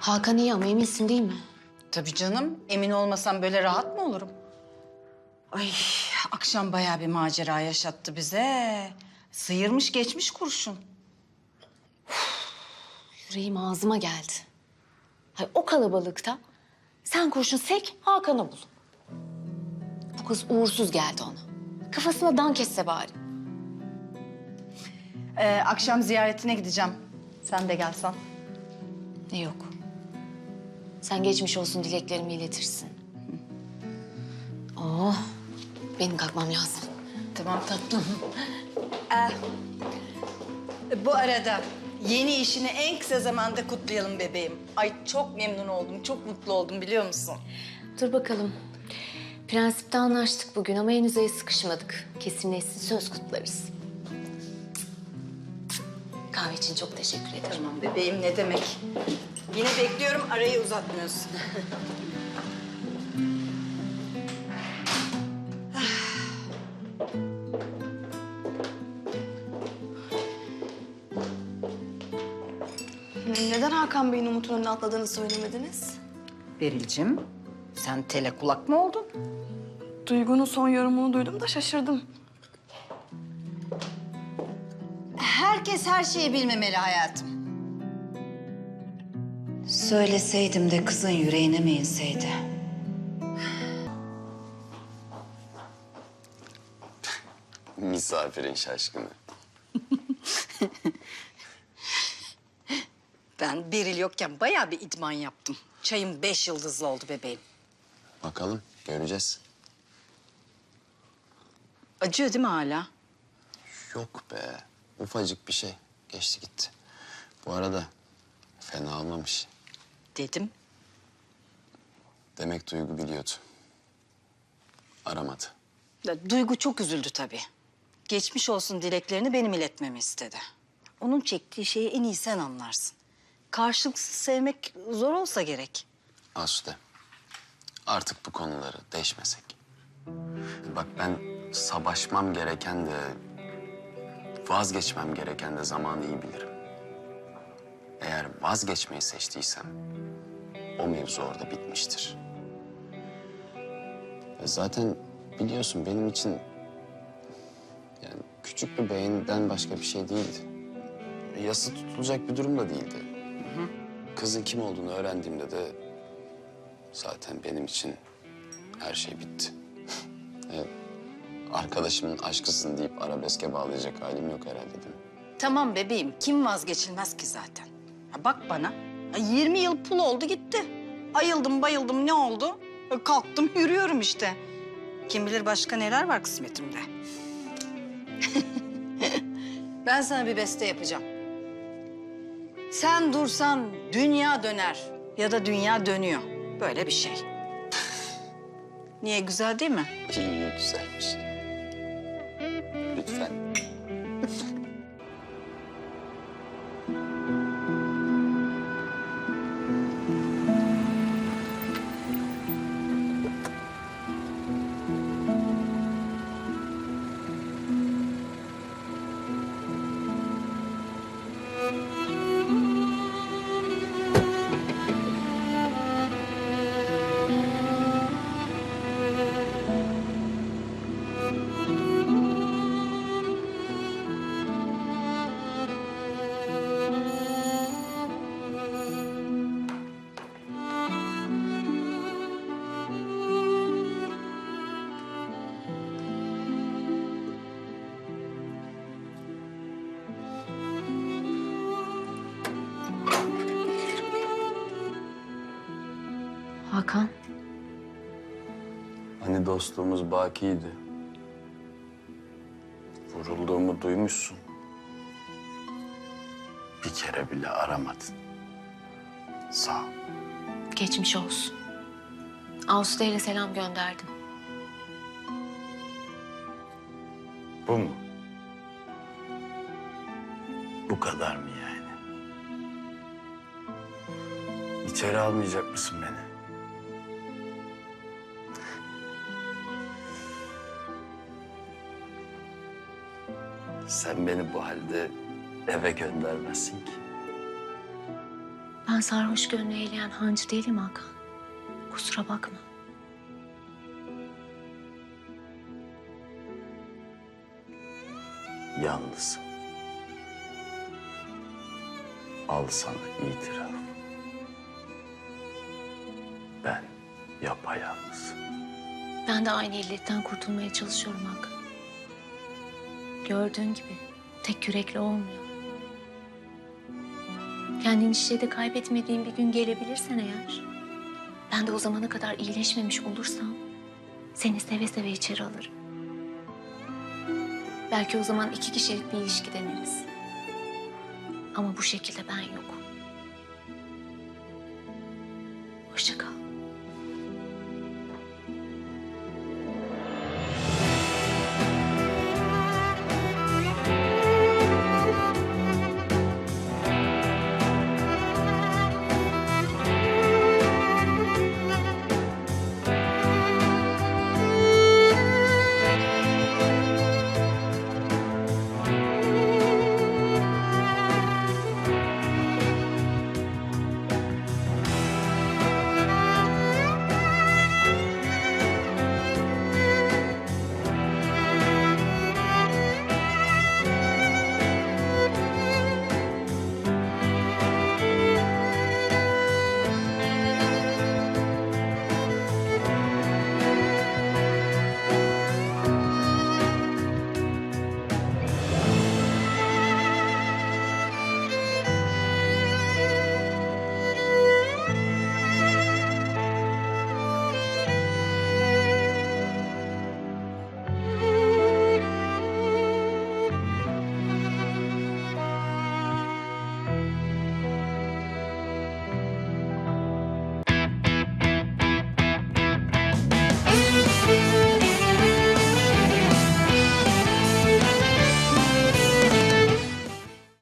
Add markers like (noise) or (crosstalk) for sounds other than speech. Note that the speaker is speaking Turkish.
Hakan iyi ama eminsin değil mi? Tabii canım. Emin olmasam böyle rahat mı olurum? Ay akşam bayağı bir macera yaşattı bize. Sıyırmış geçmiş kurşun. Yüreğim ağzıma geldi. Hay o kalabalıkta sen kurşun sek Hakan'ı bul. Bu kız uğursuz geldi ona. Kafasına dank etse bari. Ee, akşam ziyaretine gideceğim. Sen de gelsen. Yok. Sen geçmiş olsun dileklerimi iletirsin. Oh, benim kalkmam lazım. Tamam tatlım. (laughs) Ee, bu arada yeni işini en kısa zamanda kutlayalım bebeğim. Ay çok memnun oldum, çok mutlu oldum biliyor musun? Dur bakalım. Prensipte anlaştık bugün ama henüz el sıkışmadık. Kesinleşsin söz kutlarız. Kahve için çok teşekkür ederim. Tamam bebeğim ne demek. Yine bekliyorum arayı uzatmıyorsun. (sighs) Neden Hakan Bey'in Umut'un önüne atladığını söylemediniz? Beril'cim sen tele kulak mı oldun? Duygu'nun son yorumunu duydum da şaşırdım. Herkes her şeyi bilmemeli hayatım. Söyleseydim de kızın yüreğine mi inseydi? Misafirin şaşkını. (laughs) Ben Beril yokken bayağı bir idman yaptım. Çayım beş yıldızlı oldu bebeğim. Bakalım göreceğiz. Acıyor değil mi hala? Yok be. Ufacık bir şey. Geçti gitti. Bu arada fena olmamış. Dedim. Demek Duygu biliyordu. Aramadı. Ya, Duygu çok üzüldü tabii. Geçmiş olsun dileklerini benim iletmemi istedi. Onun çektiği şeyi en iyi sen anlarsın. Karşılıksız sevmek zor olsa gerek. Asude. Artık bu konuları deşmesek. Bak ben savaşmam gereken de vazgeçmem gereken de zamanı iyi bilirim. Eğer vazgeçmeyi seçtiysem o mevzu orada bitmiştir. E Zaten biliyorsun benim için yani küçük bir beğeniden başka bir şey değildi. E, Yası tutulacak bir durum da değildi. Kızın kim olduğunu öğrendiğimde de zaten benim için her şey bitti. (laughs) e, arkadaşımın aşkısın deyip arabeske bağlayacak halim yok herhalde değil mi? Tamam bebeğim, kim vazgeçilmez ki zaten? Ha, bak bana, ha, 20 yıl pul oldu gitti. Ayıldım bayıldım ne oldu? E, Kalktım yürüyorum işte. Kim bilir başka neler var kısmetimde. (laughs) ben sana bir beste yapacağım. Sen dursan dünya döner ya da dünya dönüyor. Böyle bir şey. (laughs) Niye güzel değil mi? İyi, güzelmiş. Hakan, Hani dostluğumuz bakiydi. Vurulduğumu duymuşsun. Bir kere bile aramadın. Sağ ol. geçmiş olsun. Ağustos'ta ile selam gönderdim. Bu mu? Bu kadar mı yani? İçeri almayacak mısın beni? Sen beni bu halde eve göndermezsin ki. Ben sarhoş gönlü eğleyen hancı değilim Hakan. Kusura bakma. Yalnızım. Al sana itiraf. Ben yapayalnızım. Ben de aynı illetten kurtulmaya çalışıyorum Hakan. Gördüğün gibi tek yürekli olmuyor. Kendini şişede kaybetmediğin bir gün gelebilirsen eğer... ...ben de o zamana kadar iyileşmemiş olursam... ...seni seve seve içeri alırım. Belki o zaman iki kişilik bir ilişki deneriz. Ama bu şekilde ben yokum.